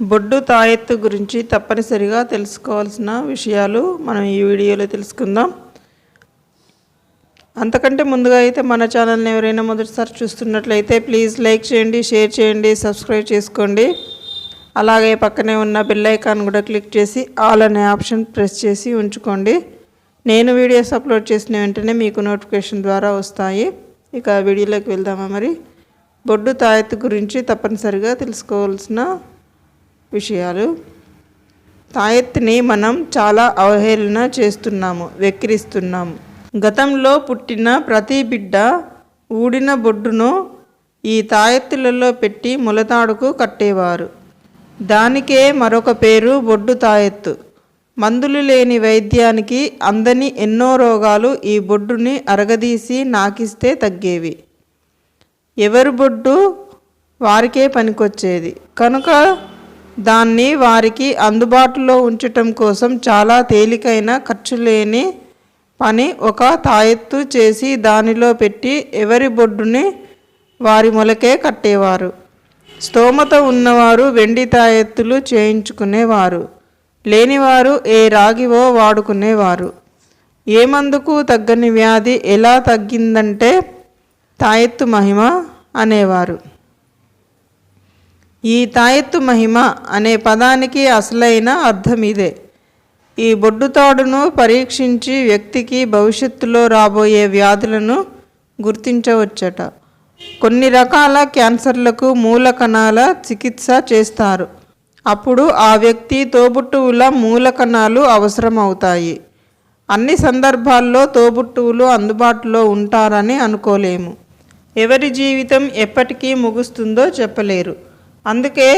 బొడ్డు తాయెత్తు గురించి తప్పనిసరిగా తెలుసుకోవాల్సిన విషయాలు మనం ఈ వీడియోలో తెలుసుకుందాం. అంతకంటే ముందుగా అయితే మన ఛానల్ని ఎవరైనా మొదటిసారి చూస్తున్నట్లయితే ప్లీజ్ లైక్ చేయండి షేర్ చేయండి సబ్స్క్రైబ్ చేసుకోండి. అలాగే పక్కనే ఉన్న బెల్ ఐకాన్ కూడా క్లిక్ చేసి ఆల్ అనే ఆప్షన్ ప్రెస్ చేసి ఉంచుకోండి. నేను వీడియోస్ అప్లోడ్ చేసిన వెంటనే మీకు నోటిఫికేషన్ ద్వారా వస్తాయి. ఇక వీడియోలోకి వెళ్దామా మరి? బొడ్డు తాయెత్తు గురించి తప్పనిసరిగా తెలుసుకోవాల్సిన విషయాలు. తాయెత్తుని మనం చాలా అవహేళన చేస్తున్నాము వెక్కిరిస్తున్నాము. గతంలో పుట్టిన ప్రతి బిడ్డ ఊడిన బొడ్డును ఈ తాయెత్తులలో పెట్టి ములతాడుకు కట్టేవారు. దానికే మరొక పేరు బొడ్డు తాయెత్తు. మందులు లేని వైద్యానికి అందని ఎన్నో రోగాలు ఈ బొడ్డుని అరగదీసి నాకిస్తే తగ్గేవి. ఎవరి బొడ్డు? వారికే పనికొచ్చేది. కనుక దాన్ని వారికి అందుబాటులో ఉంచటం కోసం చాలా తేలికైన ఖర్చు లేని పని ఒక తాయెత్తు చేసి దానిలో పెట్టి ఎవరి బొడ్డుని వారి మొలకే కట్టేవారు. స్తోమత ఉన్నవారు వెండి తాయెత్తులు చేయించుకునేవారు. లేనివారు ఏ రాగివో వాడుకునేవారు. ఏ మందుకు తగ్గని వ్యాధి ఎలా తగ్గిందంటే తాయెత్తు మహిమ అనేవారు. ఈ తాయెత్తు మహిమ అనే పదానికి అసలైన అర్థం ఇదే. ఈ బొడ్డుతాడును పరీక్షించి వ్యక్తికి భవిష్యత్తులో రాబోయే వ్యాధులను గుర్తించవచ్చట. కొన్ని రకాల క్యాన్సర్లకు మూల కణాల చికిత్స చేస్తారు. అప్పుడు ఆ వ్యక్తి తోబుట్టువుల మూల కణాలు అవసరమవుతాయి. అన్ని సందర్భాల్లో తోబుట్టువులు అందుబాటులో ఉంటారని అనుకోలేము. ఎవరి జీవితం ఎప్పటికీ ముగుస్తుందో చెప్పలేరు. అందుకే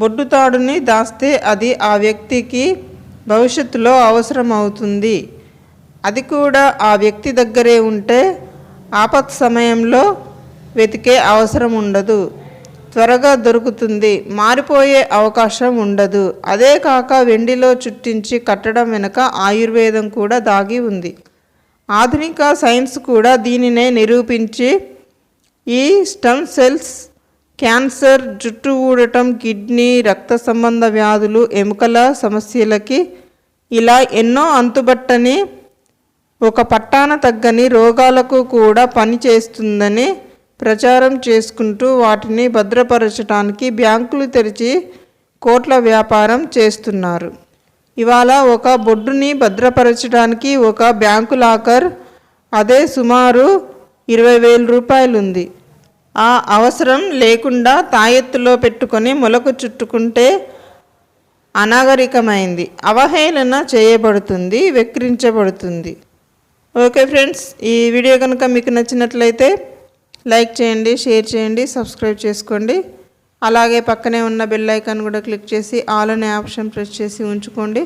బొడ్డుతాడుని దాస్తే అది ఆ వ్యక్తికి భవిష్యత్తులో అవసరం అవుతుంది అది కూడా ఆ వ్యక్తి దగ్గరే ఉంటే ఆపత్ సమయంలో వెతికే అవసరం ఉండదు. త్వరగా దొరుకుతుంది మారిపోయే అవకాశం ఉండదు. అదే కాక వెండిలో చుట్టించి కట్టడం వెనుక ఆయుర్వేదం కూడా దాగి ఉంది. ఆధునిక సైన్స్ కూడా దీనినే నిరూపించి ఈ స్టమ్ సెల్స్ క్యాన్సర్ జుట్టు ఊడటం కిడ్నీ రక్త సంబంధ వ్యాధులు ఎముకల సమస్యలకి ఇలా ఎన్నో అంతుబట్టని ఒక పట్టాన తగ్గని రోగాలకు కూడా పని చేస్తుందని ప్రచారం చేసుకుంటూ వాటిని భద్రపరచడానికి బ్యాంకులు తెరిచి కోట్ల వ్యాపారం చేస్తున్నారు. ఇవాళ ఒక బొడ్డుని భద్రపరచడానికి ఒక బ్యాంకు లాకర్ అదే సుమారు ఇరవై వేల రూపాయలు ఉంది ఆ అవసరం లేకుండా తాయెత్తులో పెట్టుకొని మొలకు చుట్టుకుంటే అనాగరికమైంది. అవహేళన చేయబడుతుంది వెక్కిరించబడుతుంది. ఓకే ఫ్రెండ్స్ ఈ వీడియో కనుక మీకు నచ్చినట్లయితే లైక్ చేయండి షేర్ చేయండి సబ్స్క్రైబ్ చేసుకోండి. అలాగే పక్కనే ఉన్న బెల్ ఐకాన్ కూడా క్లిక్ చేసి ఆల్ అనే ఆప్షన్ ప్రెస్ చేసి ఉంచుకోండి.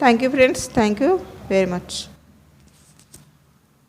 Thank you friends thank you very much.